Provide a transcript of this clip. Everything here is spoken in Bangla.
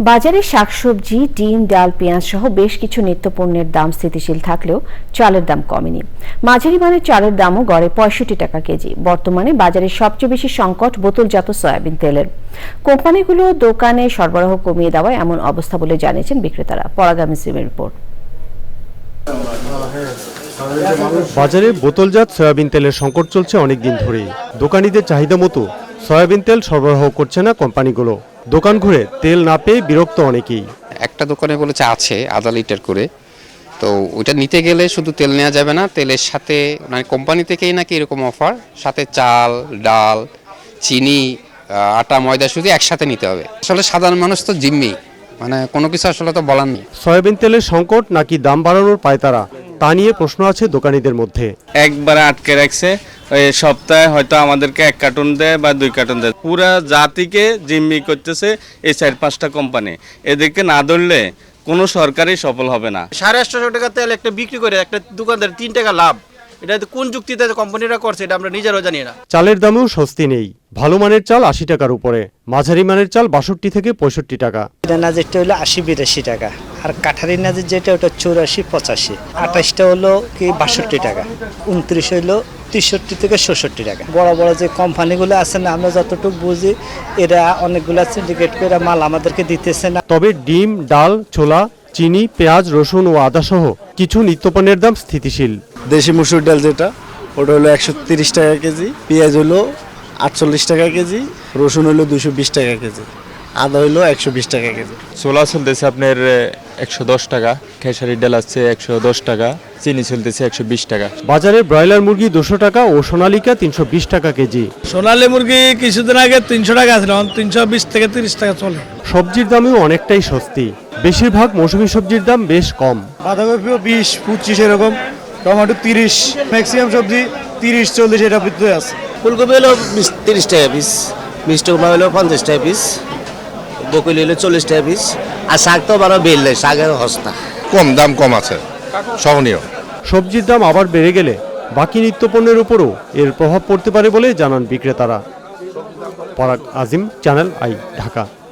বাজারে শাকসবজি, ডিম, ডাল, পেঁয়াজ সহ বেশ কিছু নিত্যপণ্যের দাম স্থিতিশীল থাকলেও চালের দাম কমেনি। মাঝারি মানের চালের দামও গড়ে পঁয়ষট্টি টাকা কেজি। বর্তমানে বাজারে সবচেয়ে বেশি সংকট বোতলজাত সয়াবিন তেলের। কোম্পানিগুলো দোকানে সরবরাহ কমিয়ে দেওয়ায় এমন অবস্থা বলে জানিয়েছেন বিক্রেতারা। পরাগামী সিমের রিপোর্ট। বাজারে বোতলজাত সয়াবিন তেলের সংকট চলছে অনেক দিন ধরেই। দোকানিদের চাহিদা মতো সয়াবিন তেল সরবরাহ করছে না কোম্পানিগুলো। দোকান ঘুরে তেল না পেয়ে বিরক্ত অনেকেই। একটা দোকানে বলেছে আছে আধা লিটার করে। তো ওইটা নিতে গেলে শুধু তেল নেওয়া যাবে না তেলের সাথে মানে কোম্পানি থেকেই নাকি এরকম অফার সাথে চাল ডাল চিনি আটা ময়দা শুধু একসাথে নিতে হবে। আসলে সাধারণ মানুষ তো জিম্মি মানে কোনো কিছু আসলে তো বলার নেই। সয়াবিন তেলের সংকট নাকি দাম বাড়ানোর পায়তারা? তা নিয়ে প্রশ্ন আছে দোকানিদের মধ্যে। একবারে আটকে রাখছে। ওই সপ্তাহে হয়তো আমাদেরকে এক কার্টুন দেয় বা দুই কার্টুন দেয়। পুরা জাতিকে জিম্মি করতেছে এই চার পাঁচটা কোম্পানি এদেরকে না ধরলে কোনো সরকারই সফল হবে না। সাড়ে আটশো টাকা তেল একটা বিক্রি করে একটা দোকানদার তিন টাকা লাভ। এটা তো কোন যুক্তিতে কোম্পানিরা করছে এটা আমরা নিজেরাও জানি না। চালের দামেও স্বস্তি নেই। ভালো মানের চাল আশি টাকার উপরে। মাঝারি মানের চাল বাষট্টি থেকে পঁয়ষট্টি টাকা। এটা নাজেরটা হলো আশি বিরাশি টাকা। আর কাঠারি নাজের যেটা ওটা চৌরাশি পঁচাশি। আঠাশটা হলো কি বাষট্টি টাকা। উনত্রিশ হলো তেষট্টি থেকে ষষট্টি টাকা। বড় বড় যে কোম্পানিগুলো আছে না আমরা যতটুকু বুঝি এরা অনেকগুলা সিন্ডিকেট করে মাল আমাদেরকে দিতেছে না। তবে ডিম ডাল ছোলা চিনি পেঁয়াজ রসুন ও আদা সহ কিছু নিত্যপণ্যের দাম স্থিতিশীল। দেশি মুসুর ডাল যেটা ওটা হলো একশো তিরিশ টাকা কেজি পেঁয়াজ হলো আটচল্লিশ টাকা কেজি রসুন হলো দুশো বিশ টাকা কেজি আদা হলো একশো বিশ টাকা কেজি। ছোলা চলতেছে আপনার একশো দশ টাকা খেসারির ডাল আছে একশো দশ টাকা চিনি চলতেছে একশো বিশ টাকা। বাজারে ব্রয়লার মুরগি দুশো টাকা ও সোনালিকা তিনশো বিশ টাকা কেজি। সোনালী মুরগি কিছুদিন আগে তিনশো টাকা ছিল তিনশো বিশ থেকে তিরিশ টাকা চলে। সবজির দামেও অনেকটাই সস্তি। বেশিরভাগ মৌসুমী সবজির দাম বেশ কম। বাঁধাকপিও বিশ পঁচিশ এরকম। টমেটো তিরিশ ম্যাক্সিমাম সবজি তিরিশ চল্লিশ এটা ভিতরে আছে। ফুলকপি হলো তিরিশ টাকা পিস মিষ্টি কুমড়া হলো পঞ্চাশ টাকা পিস বকুলি হলো চল্লিশ টাকা পিস আর শাক তো বারো বেল নেই শাকের হস্তা কম দাম কম আছে সহনীয়। সবজির দাম আবার বেড়ে গেলে বাকি নিত্যপণ্যের উপরও এর প্রভাব পড়তে পারে বলে জানান বিক্রেতারা। পরাগ আজিম চ্যানেল আই ঢাকা।